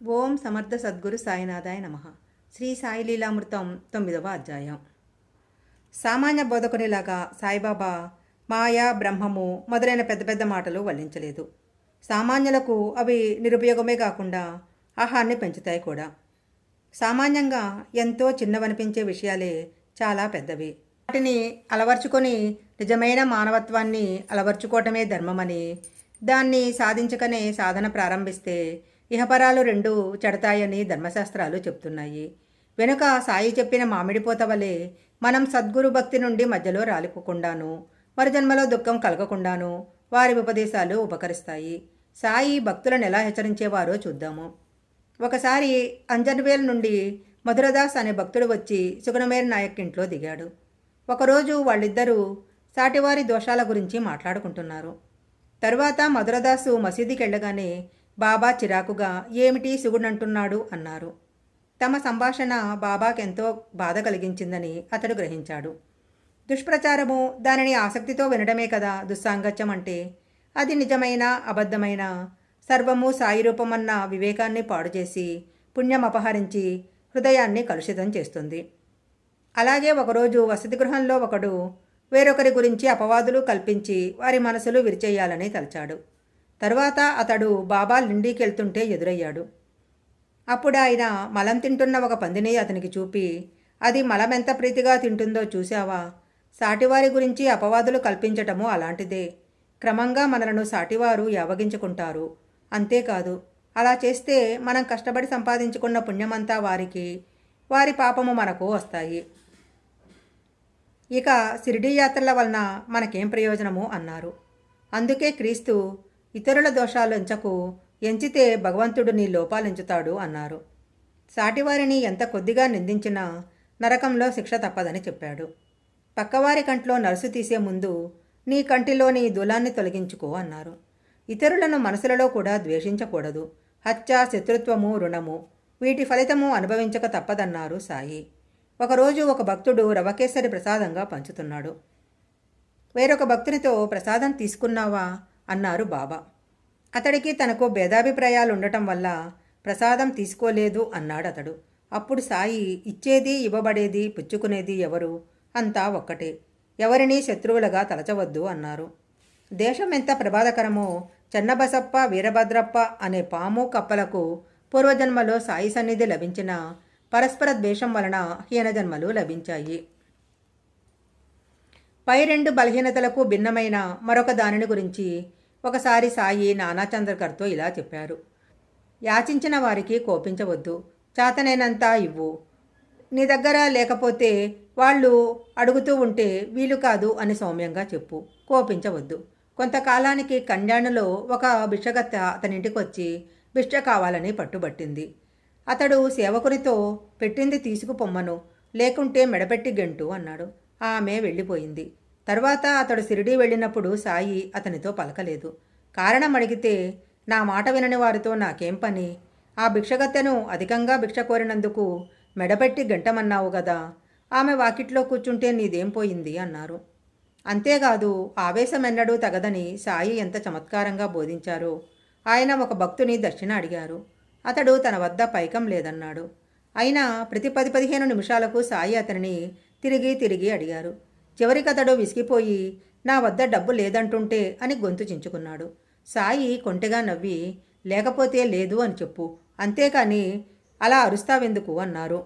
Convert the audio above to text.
ఓం సమర్థ సద్గురు సాయినాథాయ నమ. శ్రీ సాయి లీలామృతం తొమ్మిదవ అధ్యాయం. సామాన్య బోధకునిలాగా సాయిబాబా మాయా బ్రహ్మము మొదలైన పెద్ద పెద్ద మాటలు వల్లించలేదు. సామాన్యులకు అవి నిరుపయోగమే కాకుండా ఆహాన్ని పెంచుతాయి కూడా. సామాన్యంగా ఎంతో చిన్నవనిపించే విషయాలే చాలా పెద్దవి. వాటిని అలవర్చుకొని నిజమైన మానవత్వాన్ని అలవర్చుకోవటమే ధర్మమని దాన్ని సాధించకనే సాధన ప్రారంభిస్తే ఇహపరాలు రెండు చెడతాయని ధర్మశాస్త్రాలు చెప్తున్నాయి. వెనుక సాయి చెప్పిన మామిడిపోత వలె మనం సద్గురు భక్తి నుండి మధ్యలో రాలిపోకుండాను మరి జన్మలో దుఃఖం కలగకుండాను వారి ఉపదేశాలు ఉపకరిస్తాయి. సాయి భక్తులను ఎలా హెచ్చరించేవారో చూద్దాము. ఒకసారి అంజన్వేల్ నుండి మధురదాస్ అనే భక్తుడు వచ్చి సుగుణమేర్ నాయక్ ఇంట్లో దిగాడు. ఒకరోజు వాళ్ళిద్దరూ సాటివారి దోషాల గురించి మాట్లాడుకుంటున్నారు. తరువాత మధురదాసు మసీదుకి వెళ్ళగానే బాబా చిరాకుగా ఏమిటి సుగుణంటున్నాడు అన్నారు. తమ సంభాషణ బాబాకెంతో బాధ కలిగించిందని అతడు గ్రహించాడు. దుష్ప్రచారము దానిని ఆసక్తితో వినడమే కదా దుస్సాంగత్యం అంటే. అది నిజమైన అబద్ధమైన సర్వము సాయి రూపమన్న వివేకాన్ని పాడు చేసి పుణ్యం అపహరించి హృదయాన్ని కలుషితం చేస్తుంది. అలాగే ఒకరోజు వసతి గృహంలో ఒకడు వేరొకరి గురించి అపవాదులు కల్పించి వారి మనసులు విరిచేయాలని తలచాడు. తరువాత అతడు బాబా లిండీకెళ్తుంటే ఎదురయ్యాడు. అప్పుడు ఆయన మలం తింటున్న ఒక పందిని అతనికి చూపి అది మలమెంత ప్రీతిగా తింటుందో చూశావా? సాటివారి గురించి అపవాదులు కల్పించటము అలాంటిదే. క్రమంగా మనలను సాటివారు యావగించుకుంటారు. అంతేకాదు అలా చేస్తే మనం కష్టపడి సంపాదించుకున్న పుణ్యమంతా వారికి వారి పాపము మనకు వస్తాయి. ఇక షిరిడీ యాత్రల వలన మనకేం ప్రయోజనము? అన్నారు. అందుకే క్రీస్తు ఇతరుల దోషాలుంచకు ఎంచితే భగవంతుడు నీ లోపాలెంచుతాడు అన్నారు. సాటివారిని ఎంత కొద్దిగా నిందించినా నరకంలో శిక్ష తప్పదని చెప్పాడు. పక్కవారి కంట్లో నలుసు తీసే ముందు నీ కంటిలోని దులాన్ని తొలగించుకో అన్నారు. ఇతరులను మనసులలో కూడా ద్వేషించకూడదు. హత్య శత్రుత్వము రుణము వీటి ఫలితము అనుభవించక తప్పదన్నారు సాయి. ఒకరోజు ఒక భక్తుడు రవకేసరి ప్రసాదంగా పంచుతున్నాడు. వేరొక భక్తునితో ప్రసాదం తీసుకున్నావా? అన్నారు బాబా. అతడికి తనకు భేదాభిప్రాయాలు ఉండటం వల్ల ప్రసాదం తీసుకోలేదు అన్నాడు అతడు అప్పుడు సాయి ఇచ్చేది ఇవ్వబడేది పుచ్చుకునేది ఎవరు? అంతా ఒక్కటే. ఎవరినీ శత్రువులుగా తలచవద్దు అన్నారు. దేశం ఎంత ప్రమాదకరమో చెన్నబసప్ప వీరభద్రప్ప అనే పాము కప్పలకు పూర్వజన్మలో సాయి సన్నిధి లభించిన పరస్పర ద్వేషం వలన హీనజన్మలు లభించాయి. పై రెండు బలహీనతలకు భిన్నమైన మరొక దానిని గురించి ఒకసారి సాయి నానాచంద్రకర్తో ఇలా చెప్పారు. యాచించిన వారికి కోపించవద్దు. చేతనైనంత ఇవ్వు. నీ దగ్గర లేకపోతే వాళ్ళు అడుగుతూ ఉంటే వీలు కాదు అని సౌమ్యంగా చెప్పు. కోపించవద్దు. కొంతకాలానికి కళ్యాణ్లో ఒక భిక్షగత్త అతనింటికి వచ్చి భిక్ష కావాలని పట్టుబట్టింది. అతడు సేవకునితో పెట్టింది తీసుకుపొమ్మను. లేకుంటే మెడపెట్టి గెంటు అన్నాడు. ఆమె వెళ్ళిపోయింది. తర్వాత అతడు సిరిడి వెళ్ళినప్పుడు సాయి అతనితో పలకలేదు. కారణం అడిగితే నా మాట వినని వారితో నాకేం పని? ఆ భిక్షగత్తెను అధికంగా భిక్ష కోరినందుకు మెడపెట్టి గంటమన్నావు గదా ఆమె వాకిట్లో కూర్చుంటే నీదేం పోయింది? అన్నారు. అంతేకాదు ఆవేశమెన్నడూ తగదని సాయి ఎంత చమత్కారంగా బోధించారో ఆయన ఒక భక్తుని దక్షిణ అడిగారు. అతడు తన వద్ద పైకం లేదన్నాడు. అయినా ప్రతి పది పదిహేను నిమిషాలకు సాయి అతనిని తిరిగి తిరిగి అడిగారు. చివరికతడు విసిగిపోయి నా వద్ద డబ్బు లేదంటుంటే అని గొంతు చించుకున్నాడు. సాయి కొంటెగా నవ్వి లేకపోతే లేదు అని చెప్పు అంతేకాని అలా అరుస్తావెందుకు? అన్నారు.